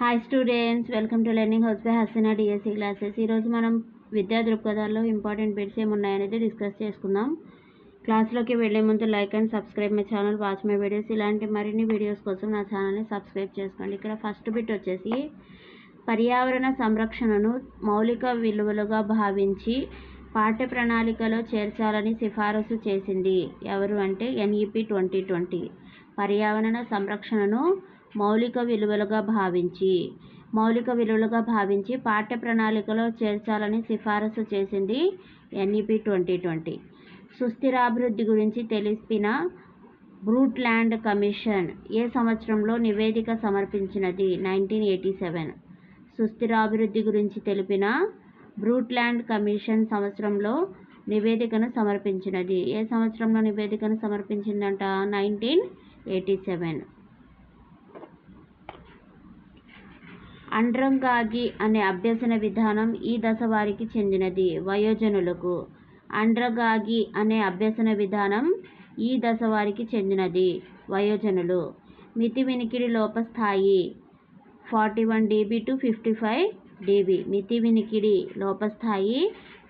Hi students welcome to learning house by Haseena DSC classes ఈరోజు మనం విద్యా దృక్పథాల్లో ఇంపార్టెంట్ బిట్స్ ఏమున్నాయనేది డిస్కస్ చేసుకుందాం. క్లాస్లోకి వెళ్ళే ముందు like and subscribe my channel watch my videos ఇలాంటి మరిన్ని వీడియోస్ కోసం నా ఛానల్ని సబ్స్క్రైబ్ చేసుకోండి. ఇక్కడ ఫస్ట్ బిట్ వచ్చేసి పర్యావరణ సంరక్షణను మౌలిక విలువలుగా భావించి పాఠ్య ప్రణాళికలో చేర్చాలని సిఫారసు చేసింది ఎవరు అంటే ఎన్ఈపి ట్వంటీ ట్వంటీ పర్యావరణ సంరక్షణను మౌలిక విలువలుగా భావించి మౌలిక విలువలుగా భావించి పాఠ్య ప్రణాళికలో చేర్చాలని సిఫారసు చేసింది ఎన్ఈపి ట్వంటీ ట్వంటీ. సుస్థిరాభివృద్ధి గురించి తెలిపిన బ్రూట్ ల్యాండ్ కమిషన్ ఏ సంవత్సరంలో నివేదిక సమర్పించినది నైన్టీన్ ఎయిటీ సెవెన్. సుస్థిరాభివృద్ధి గురించి తెలిపిన బ్రూట్ ల్యాండ్ కమిషన్ సంవత్సరంలో నివేదికను సమర్పించినది. ఏ సంవత్సరంలో నివేదికను సమర్పించిందంట? Nineteen eighty seven. అండ్రంగాగి అనే అభ్యసన విధానం ఈ దశ వారికి చెందినది. వయోజనులకు అండ్రగాగి అనే అభ్యసన విధానం ఈ దశ వారికి చెందినది. వయోజనులు మితి వినికిడి లోపస్థాయి forty one dB to fifty five dB మితి వినికిడి లోపస్థాయి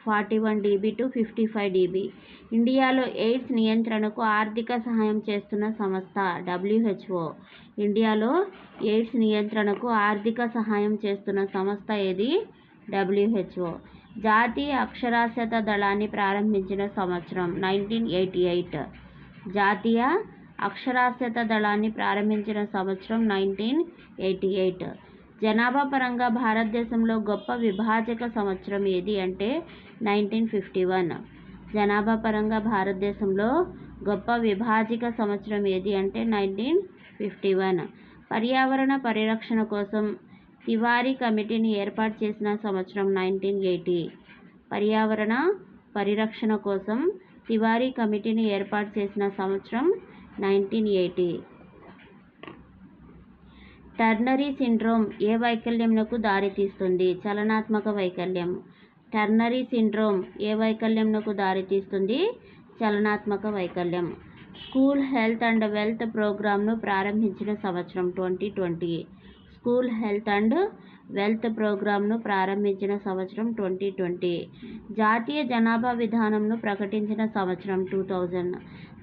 forty one dB to fifty five dB. ఇండియాలో ఎయిడ్స్ నియంత్రణకు ఆర్థిక సహాయం చేస్తున్న సంస్థ డబ్ల్యూహెచ్ఓ ఇండియాలో ఎయిడ్స్ నియంత్రణకు ఆర్థిక సహాయం చేస్తున్న సంస్థ ఏది? డబ్ల్యూహెచ్ఓ జాతీయ అక్షరాస్యత దళాన్ని ప్రారంభించిన సంవత్సరం నైన్టీన్ ఎయిటీ ఎయిట్. జాతీయ అక్షరాస్యత దళాన్ని ప్రారంభించిన సంవత్సరం నైన్టీన్ ఎయిటీ ఎయిట్. జనాభా పరంగా భారతదేశంలో గొప్ప విభాజక సంవత్సరం ఏది అంటే నైన్టీన్ ఫిఫ్టీ వన్. జనాభా పరంగా భారతదేశంలో గొప్ప విభాజిక సంవత్సరం ఏది అంటే నైన్టీన్ ఫిఫ్టీ వన్. పర్యావరణ పరిరక్షణ కోసం తివారీ కమిటీని ఏర్పాటు చేసిన సంవత్సరం నైన్టీన్ ఎయిటీ. పర్యావరణ పరిరక్షణ కోసం తివారీ కమిటీని ఏర్పాటు చేసిన సంవత్సరం నైన్టీన్ ఎయిటీ. టర్నరీ సిండ్రోమ్ ఏ వైకల్యంకు దారితీస్తుంది? చలనాత్మక వైకల్యం. టర్నరీ సిండ్రోమ్ ఏ వైకల్యంకు దారితీస్తుంది? చలనాత్మక వైకల్యం. స్కూల్ హెల్త్ అండ్ వెల్త్ ప్రోగ్రామ్ను ప్రారంభించిన సంవత్సరం twenty twenty. School health and wealth ప్రోగ్రామ్ను ప్రారంభించిన సంవత్సరం ట్వంటీ ట్వంటీ. జాతీయ జనాభా విధానంను ప్రకటించిన సంవత్సరం టూ థౌజండ్.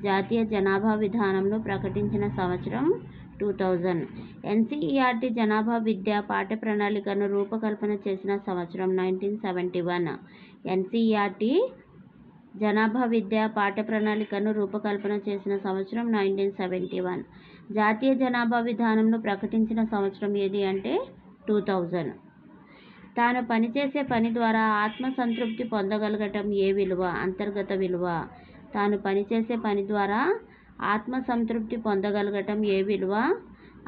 జాతీయ జనాభా విధానంను ప్రకటించిన సంవత్సరం టూ థౌజండ్. ఎన్సీఈఆర్టీ జనాభా విద్యా పాఠ్య ప్రణాళికను రూపకల్పన చేసిన సంవత్సరం నైన్టీన్ సెవెంటీ వన్. ఎన్సీఈఆర్టీ జనాభా విద్య పాఠ్య ప్రణాళికను రూపకల్పన చేసిన సంవత్సరం నైన్టీన్ సెవెంటీ వన్. జాతీయ జనాభా విధానంను ప్రకటించిన సంవత్సరం ఏది అంటే టూ థౌజండ్. తాను పనిచేసే పని ద్వారా ఆత్మసంతృప్తి పొందగలగటం ఏ విలువ? అంతర్గత విలువ. తాను పనిచేసే పని ద్వారా ఆత్మసంతృప్తి పొందగలగటం ఏ విలువ?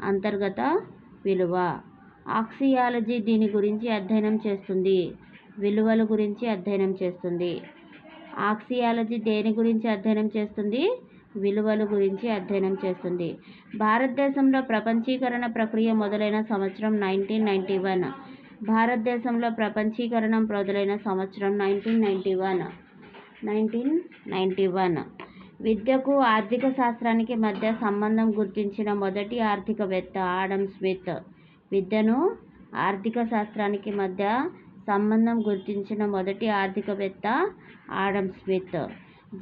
అంతర్గత విలువ. ఆక్సియాలజీ దీని గురించి అధ్యయనం చేస్తుంది. విలువల గురించి అధ్యయనం చేస్తుంది. ఆక్సియాలజీ దేని గురించి అధ్యయనం చేస్తుంది? విలువల గురించి అధ్యయనం చేస్తుంది. భారతదేశంలో ప్రపంచీకరణ ప్రక్రియ మొదలైన సంవత్సరం నైన్టీన్ నైంటీ వన్. భారతదేశంలో ప్రపంచీకరణం మొదలైన సంవత్సరం nineteen ninety one. Nineteen ninety one. విద్యకు ఆర్థిక శాస్త్రానికి మధ్య సంబంధం గుర్తించిన మొదటి ఆర్థికవేత్త ఆడమ్ స్మిత్. విద్యను ఆర్థిక శాస్త్రానికి మధ్య సంబంధం గుర్తించిన మొదటి ఆర్థికవేత్త ఆడమ్ స్మిత్.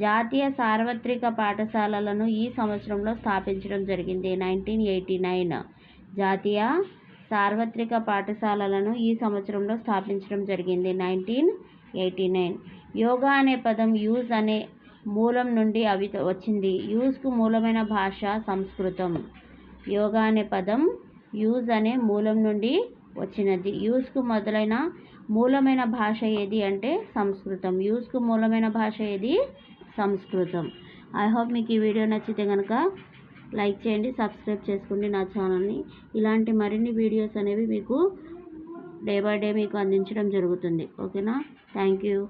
జాతీయ సార్వత్రిక పాఠశాలలను ఈ సంవత్సరంలో స్థాపించడం జరిగింది నైన్టీన్ ఎయిటీ నైన్. జాతీయ సార్వత్రిక పాఠశాలలను ఈ సంవత్సరంలో స్థాపించడం జరిగింది నైన్టీన్ ఎయిటీ నైన్. యోగా అనే పదం యూజ్ అనే మూలం నుండి అవి వచ్చింది. యూజ్కు మూలమైన భాష సంస్కృతం. యోగా అనే పదం యూజ్ అనే మూలం నుండి వచ్చినది. యూజ్కు మొదలైన మూలమైన భాష ఏది అంటే సంస్కృతం. యూజ్కు మూలమైన భాష ఏది? సంస్కృతం. ఐ హోప్ మీకు ఈ వీడియో నచ్చితే కనుక లైక్ చేయండి సబ్స్క్రైబ్ చేసుకోండి నా ఛానల్ని. ఇలాంటి మరిన్ని వీడియోస్ అనేవి మీకు డే బై డే మీకు అందించడం జరుగుతుంది. ఓకేనా? Thank you.